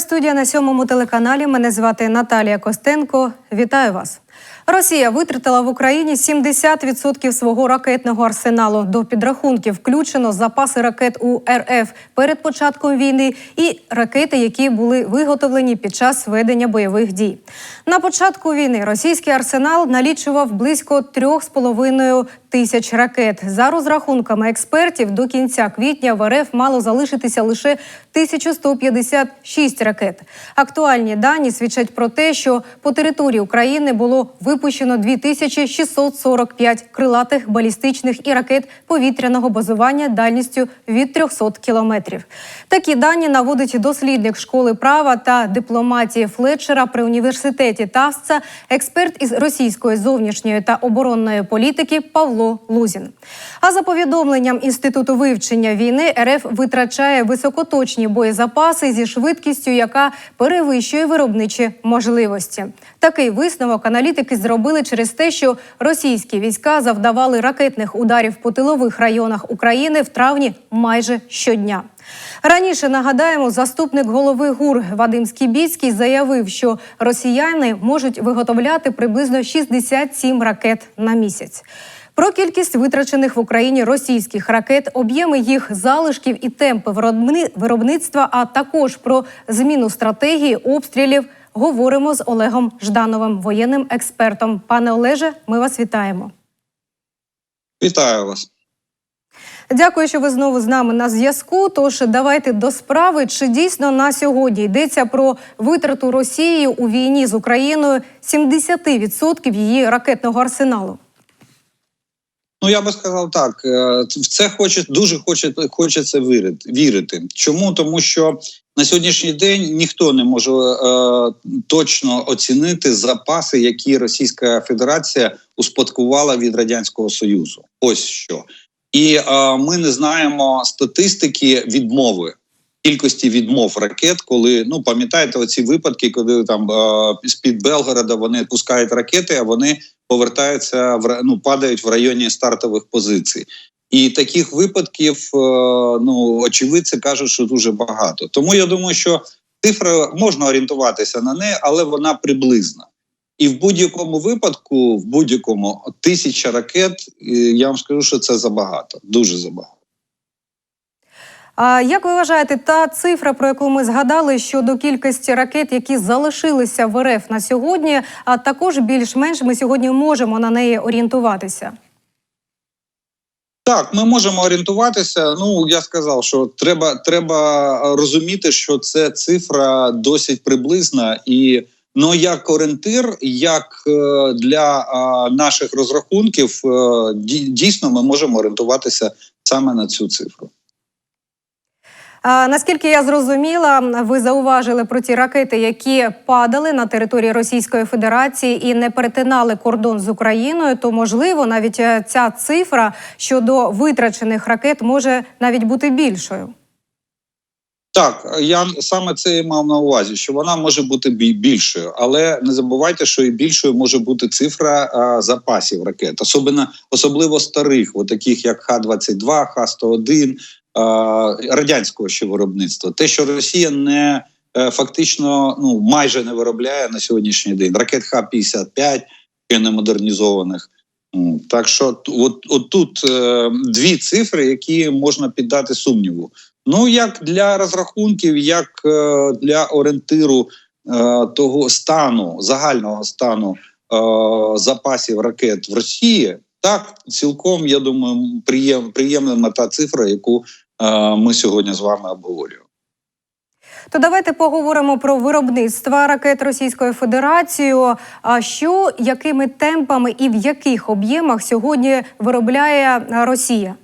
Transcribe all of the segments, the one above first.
Студія на сьомому телеканалі. Мене звати Наталія Костенко. Вітаю вас. Росія витратила в Україні 70% свого ракетного арсеналу. До підрахунків включено запаси ракет у РФ перед початком війни і ракети, які були виготовлені під час ведення бойових дій. На початку війни російський арсенал налічував близько 3,5 тисяч ракет. За розрахунками експертів, до кінця квітня в РФ мало залишитися лише 1156 ракет. Актуальні дані свідчать про те, що по території України було випущено 2645 крилатих балістичних і ракет повітряного базування дальністю від 300 кілометрів. Такі дані наводить дослідник школи права та дипломатії Флетчера при університеті Тавсца, експерт із російської зовнішньої та оборонної політики Павло Лузін. А за повідомленням інституту вивчення війни РФ витрачає високоточні боєзапаси зі швидкістю, яка перевищує виробничі можливості. Такий висновок аналітики зробили через те, що російські війська завдавали ракетних ударів по тилових районах України в травні майже щодня. Раніше нагадаємо, заступник голови ГУР Вадим Скібіцький заявив, що росіяни можуть виготовляти приблизно 67 ракет на місяць. Про кількість витрачених в Україні російських ракет, об'єми їх залишків і темпи виробни- виробництва, а також про зміну стратегії обстрілів. Говоримо з Олегом Ждановим, воєнним експертом. Пане Олеже, ми вас вітаємо. Вітаю вас. Дякую, що ви знову з нами на зв'язку. Тож давайте до справи. Чи дійсно на сьогодні йдеться про витрату Росії у війні з Україною 70% її ракетного арсеналу? Ну я би сказав так: е, в це хоче дуже хоче, хочеться вірити. Чому? Тому що на сьогоднішній день ніхто не може е, точно оцінити запаси, які Російська Федерація успадкувала від радянського союзу. Ось що. І е, ми не знаємо статистики відмови. Кількості відмов ракет, коли ну пам'ятаєте оці випадки, коли там е, з під Белгорода вони пускають ракети, а вони повертаються в ну, падають в районі стартових позицій. І таких випадків, е, ну очевидці кажуть, що дуже багато. Тому я думаю, що цифра можна орієнтуватися на неї, але вона приблизна. І в будь-якому випадку, в будь-якому тисяча ракет, я вам скажу, що це забагато, дуже забагато. А як ви вважаєте, та цифра, про яку ми згадали щодо кількості ракет, які залишилися в РФ на сьогодні, а також більш-менш ми сьогодні можемо на неї орієнтуватися? Так, ми можемо орієнтуватися. Ну я сказав, що треба, треба розуміти, що це цифра досить приблизна і. Ну, як орієнтир, як е, для наших розрахунків, е, дійсно ми можемо орієнтуватися саме на цю цифру. Наскільки я зрозуміла, ви зауважили про ті ракети, які падали на території Російської Федерації і не перетинали кордон з Україною. То можливо, навіть е, ця цифра щодо витрачених ракет може навіть бути більшою. Так, я саме це і мав на увазі, що вона може бути більшою, але не забувайте, що і більшою може бути цифра а, запасів ракет, особливо особливо старих, от таких як Х-22, Х-101, а, радянського ще виробництва. Те, що Росія не е, фактично ну майже не виробляє на сьогоднішній день ракет Х-55, ще не модернізованих. М, Так що от, от тут е, дві цифри, які можна піддати сумніву. Ну, як для розрахунків, як е, для орієнтиру е, того стану, загального стану е, запасів ракет в Росії, так цілком я думаю, приєм, приємна та цифра, яку е, ми сьогодні з вами обговорюємо. То давайте поговоримо про виробництво ракет Російської Федерації. А що якими темпами і в яких об'ємах сьогодні виробляє е, Росія?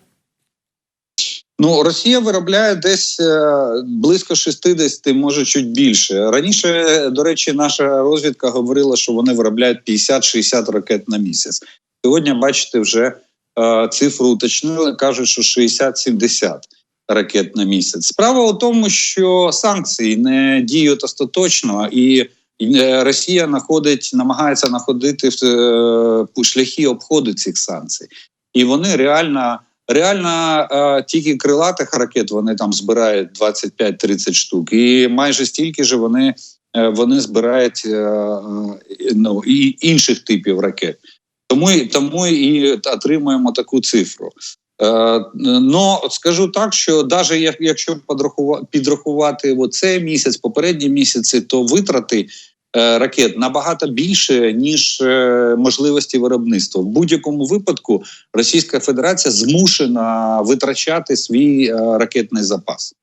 Ну, Росія виробляє десь е, близько 60, може чуть більше. Раніше, до речі, наша розвідка говорила, що вони виробляють 50-60 ракет на місяць. Сьогодні, бачите, вже е, цифру уточнили, кажуть, що 60-70 ракет на місяць. Справа у тому, що санкції не діють остаточно, і е, Росія знаходить, намагається знаходити е, шляхи обходу цих санкцій, і вони реально реально е, тільки крилатих ракет вони там збирають 25-30 штук, і майже стільки ж вони, вони збирають ну, і інших типів ракет. Тому, тому і отримуємо таку цифру. Е, ну, скажу так, що навіть якщо підрахувати оцей місяць, попередні місяці, то витрати е, ракет набагато більше, ніж е, можливості виробництва. В будь-якому випадку Російська Федерація змушена витрачати свій ракетний запас.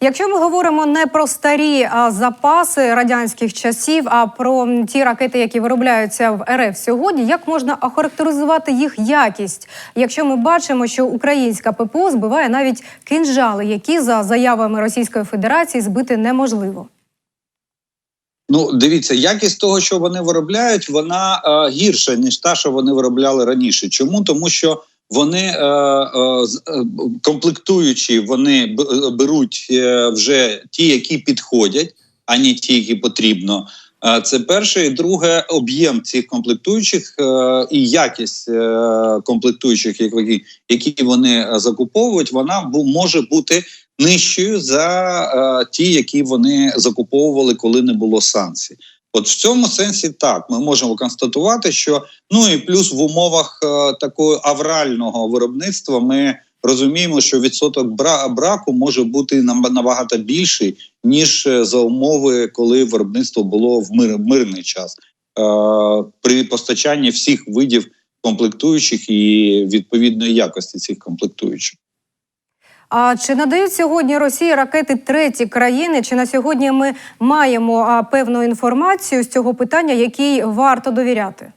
Якщо ми говоримо не про старі а, запаси радянських часів, а про ті ракети, які виробляються в РФ сьогодні, як можна охарактеризувати їх якість? Якщо ми бачимо, що українська ППО збиває навіть кинжали, які за заявами Російської Федерації збити неможливо. Ну, дивіться, якість того, що вони виробляють, вона е, гірша ніж та, що вони виробляли раніше. Чому? Тому що вони е, е, е, комплектуючі, вони беруть вже ті, які підходять, а не ті, які потрібно. Це перше, і друге об'єм цих комплектуючих і якість комплектуючих, які, вони закуповують, вона може бути нижчою за ті, які вони закуповували, коли не було санкцій. От в цьому сенсі так ми можемо констатувати, що ну і плюс в умовах е, такого аврального виробництва ми розуміємо, що відсоток бра- браку може бути набагато більший ніж е, за умови, коли виробництво було в мир, мирний час е, при постачанні всіх видів комплектуючих і відповідної якості цих комплектуючих. А чи надають сьогодні Росії ракети треті країни? Чи на сьогодні ми маємо певну інформацію з цього питання, якій варто довіряти?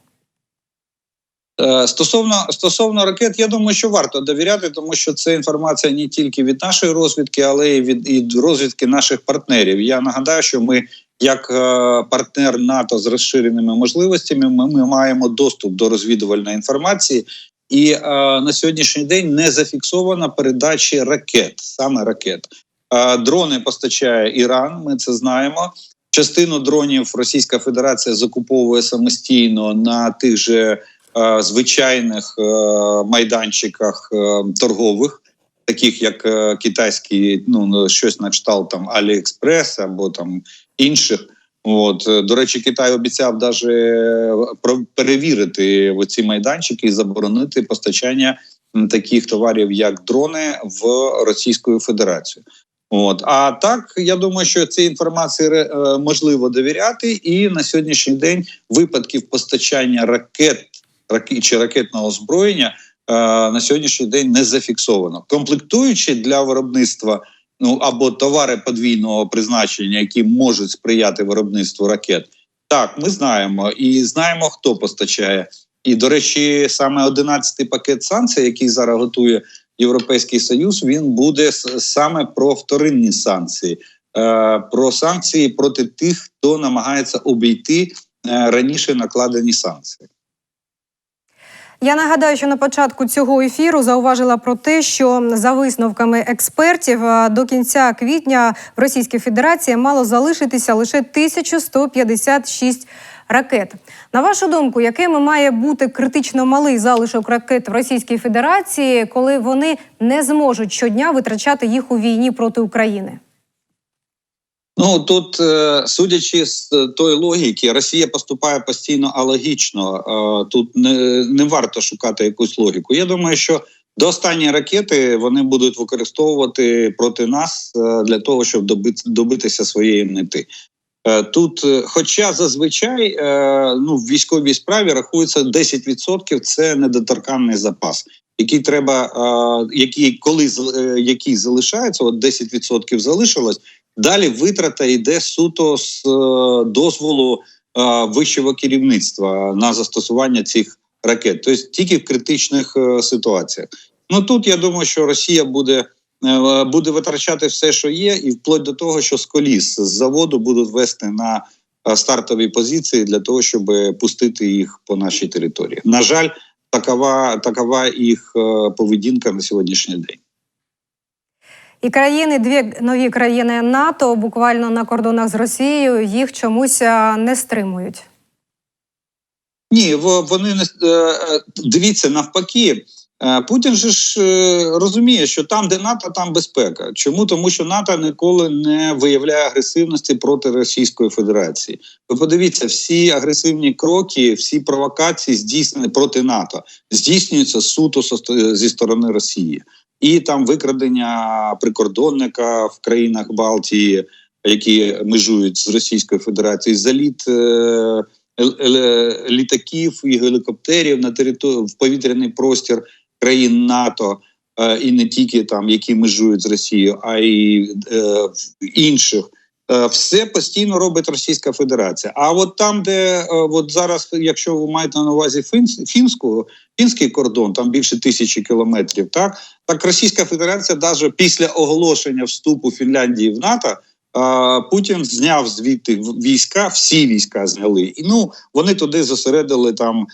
Е, Стосовно стосовно ракет, я думаю, що варто довіряти, тому що це інформація не тільки від нашої розвідки, але й від і розвідки наших партнерів. Я нагадаю, що ми, як е, партнер НАТО з розширеними можливостями, ми, ми маємо доступ до розвідувальної інформації, і е, на сьогоднішній день не зафіксовано передачі ракет, саме ракет. Е, дрони постачає Іран. Ми це знаємо. Частину дронів Російська Федерація закуповує самостійно на тих же е, звичайних е, майданчиках е, торгових, таких як е, китайські, ну щось на кшталт там Аліекспрес або там інших. От е, до речі, Китай обіцяв даже про перевірити оці майданчики і заборонити постачання таких товарів, як дрони, в Російську Федерацію. От а так я думаю, що цій інформації е, можливо довіряти, і на сьогоднішній день випадків постачання ракет раки- чи ракетного озброєння е, на сьогоднішній день не зафіксовано. Комплектуючи для виробництва ну або товари подвійного призначення, які можуть сприяти виробництву ракет. Так, ми знаємо і знаємо, хто постачає. І до речі, саме 11-й пакет санкцій, який зараз готує Європейський Союз, він буде саме про вторинні санкції, е, про санкції проти тих, хто намагається обійти е, раніше накладені санкції. Я нагадаю, що на початку цього ефіру зауважила про те, що за висновками експертів до кінця квітня в Російській Федерації мало залишитися лише 1156 ракет. На вашу думку, якими має бути критично малий залишок ракет в Російській Федерації, коли вони не зможуть щодня витрачати їх у війні проти України? Ну тут, е, судячи з е, тої логіки, Росія поступає постійно алогічно. Е, Тут не, не варто шукати якусь логіку. Я думаю, що до останньої ракети вони будуть використовувати проти нас для того, щоб добити, добитися своєї мети. Тут, хоча зазвичай ну, в військовій справі рахується 10% – це недоторканний запас, який треба, який коли який залишається, от 10% залишилось. Далі витрата йде суто з е, дозволу е, вищого керівництва на застосування цих ракет, тобто тільки в критичних е, ситуаціях. Ну тут я думаю, що Росія буде, буде витрачати все, що є, і вплоть до того, що з коліс з заводу будуть вести на стартові позиції для того, щоб пустити їх по нашій території. На жаль, такова, такова їх поведінка на сьогоднішній день. І країни, дві нові країни НАТО, буквально на кордонах з Росією, їх чомусь не стримують. Ні, вони не е, е, дивіться навпаки. Е, Путін же ж е, розуміє, що там, де НАТО, там безпека. Чому? Тому що НАТО ніколи не виявляє агресивності проти Російської Федерації. Ви подивіться, всі агресивні кроки, всі провокації здійснені проти НАТО, здійснюються суто зі сторони Росії. І там викрадення прикордонника в країнах Балтії, які межують з Російською Федерацією, заліт е, е літаків і гелікоптерів на територію в повітряний простір країн НАТО. е, І не тільки там, які межують з Росією, а й е, інших. Е, Все постійно робить Російська Федерація. А от там, де е, от зараз, якщо ви маєте на увазі фінс- фінську, фінський кордон, там більше тисячі кілометрів, так так Російська Федерація, навіть після оголошення вступу Фінляндії в НАТО, е, Путін зняв звідти війська, всі війська зняли. І ну вони туди зосередили там,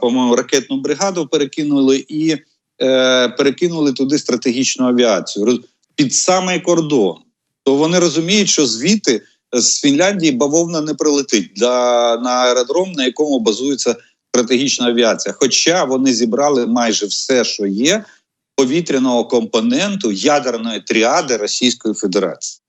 по-моєму, ракетну бригаду перекинули і перекинули туди стратегічну авіацію під самий кордон. То вони розуміють, що звідти з Фінляндії бавовна не прилетить для на аеродром, на якому базується стратегічна авіація. Хоча вони зібрали майже все, що є повітряного компоненту ядерної тріади Російської Федерації.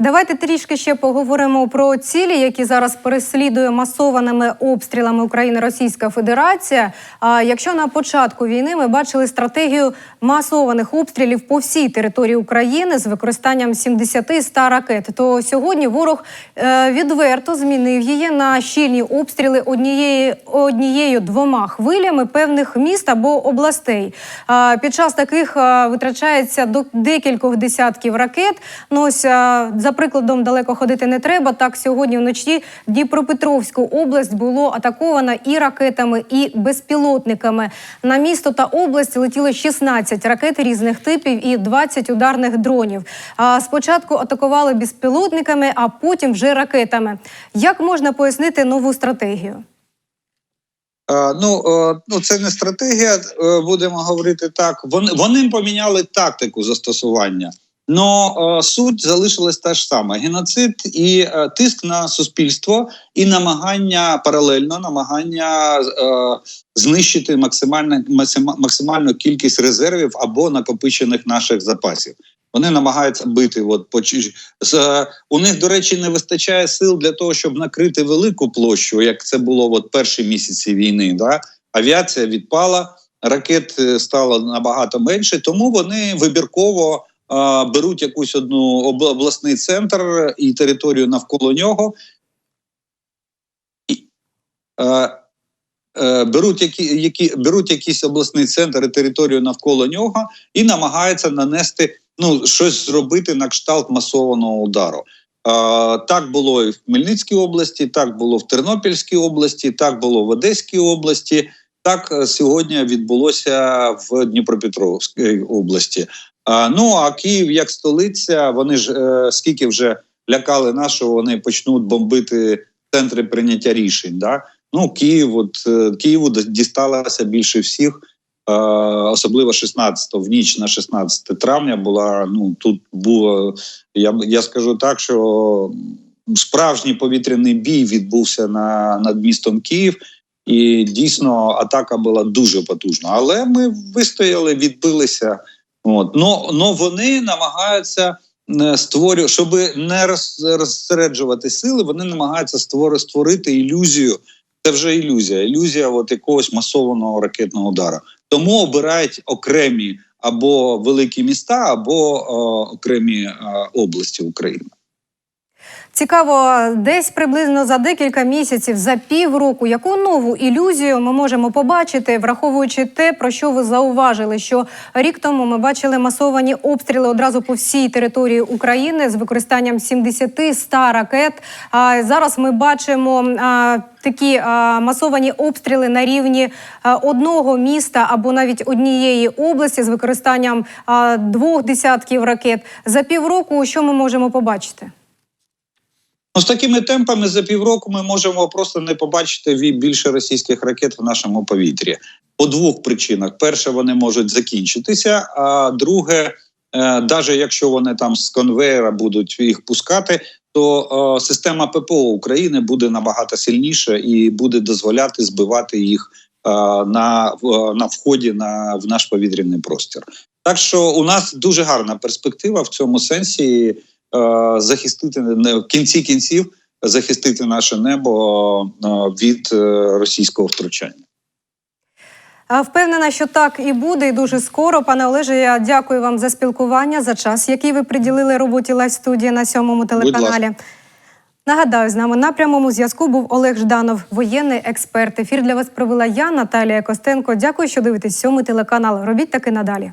Давайте трішки ще поговоримо про цілі, які зараз переслідує масованими обстрілами України Російська Федерація. А якщо на початку війни ми бачили стратегію масованих обстрілів по всій території України з використанням 70-100 ракет, то сьогодні ворог е, відверто змінив її на щільні обстріли однієї однією двома хвилями певних міст або областей. А під час таких витрачається до декількох десятків ракет. Ну ось е, за прикладом далеко ходити не треба. Так сьогодні вночі Дніпропетровську область було атаковано і ракетами, і безпілотниками. На місто та область летіло 16 ракет різних типів і 20 ударних дронів. А спочатку атакували безпілотниками, а потім вже ракетами. Як можна пояснити нову стратегію? Е, Ну, е, ну це не стратегія, е, будемо говорити так. Вони, вони поміняли тактику застосування. Но суть залишилась та ж сама: геноцид і е, тиск на суспільство, і намагання паралельно намагання е, знищити максимальну, максима- максимальну кількість резервів або накопичених наших запасів. Вони намагаються бити. От по е, у них, до речі, не вистачає сил для того, щоб накрити велику площу, як це було от перші місяці війни. Да? Авіація відпала, ракет е, стало набагато менше, тому вони вибірково е, беруть якусь одну обласний центр і територію навколо нього. Е, е, Беруть які, які беруть якийсь обласний центр і територію навколо нього і намагаються нанести ну щось зробити на кшталт масованого удару. Е, так було і в Хмельницькій області, так було в Тернопільській області, так було в Одеській області. Так е, сьогодні відбулося в Дніпропетровській області. Ну а Київ як столиця, вони ж е, скільки вже лякали нас, що вони почнуть бомбити центри прийняття рішень. Да? Ну, Київ, от е, Києву д- дісталося більше всіх, е, особливо 16 в ніч на 16 травня була. Ну тут було я, я скажу так, що справжній повітряний бій відбувся на над містом Київ. І дійсно атака була дуже потужна. Але ми вистояли, відбилися. От но, но вони намагаються е, створювати, щоб не роз, розсереджувати сили. Вони намагаються створи, створити ілюзію. Це вже ілюзія, ілюзія от якогось масованого ракетного удару. Тому обирають окремі або великі міста, або е, окремі е, області України. Цікаво, десь приблизно за декілька місяців, за півроку, яку нову ілюзію ми можемо побачити, враховуючи те, про що ви зауважили, що рік тому ми бачили масовані обстріли одразу по всій території України з використанням 70-100 ракет. А зараз ми бачимо такі а, масовані обстріли на рівні а, одного міста або навіть однієї області з використанням а, двох десятків ракет. За півроку що ми можемо побачити? Ну, з такими темпами за півроку ми можемо просто не побачити більше російських ракет в нашому повітрі. По двох причинах: перше, вони можуть закінчитися. А друге, навіть якщо вони там з конвейера будуть їх пускати, то е, система ППО України буде набагато сильніша і буде дозволяти збивати їх на, на вході на в наш повітряний простір. Так що у нас дуже гарна перспектива в цьому сенсі е, захистити не- в кінці кінців захистити наше небо е, від е, російського втручання. Впевнена, що так і буде, і дуже скоро. Пане Олеже, я дякую вам за спілкування, за час, який ви приділили роботі Лайв студії на сьомому телеканалі. Нагадаю, з нами на прямому зв'язку був Олег Жданов, воєнний експерт. Ефір для вас провела я, Наталія Костенко. Дякую, що дивитесь сьомий телеканал. Робіть таки надалі.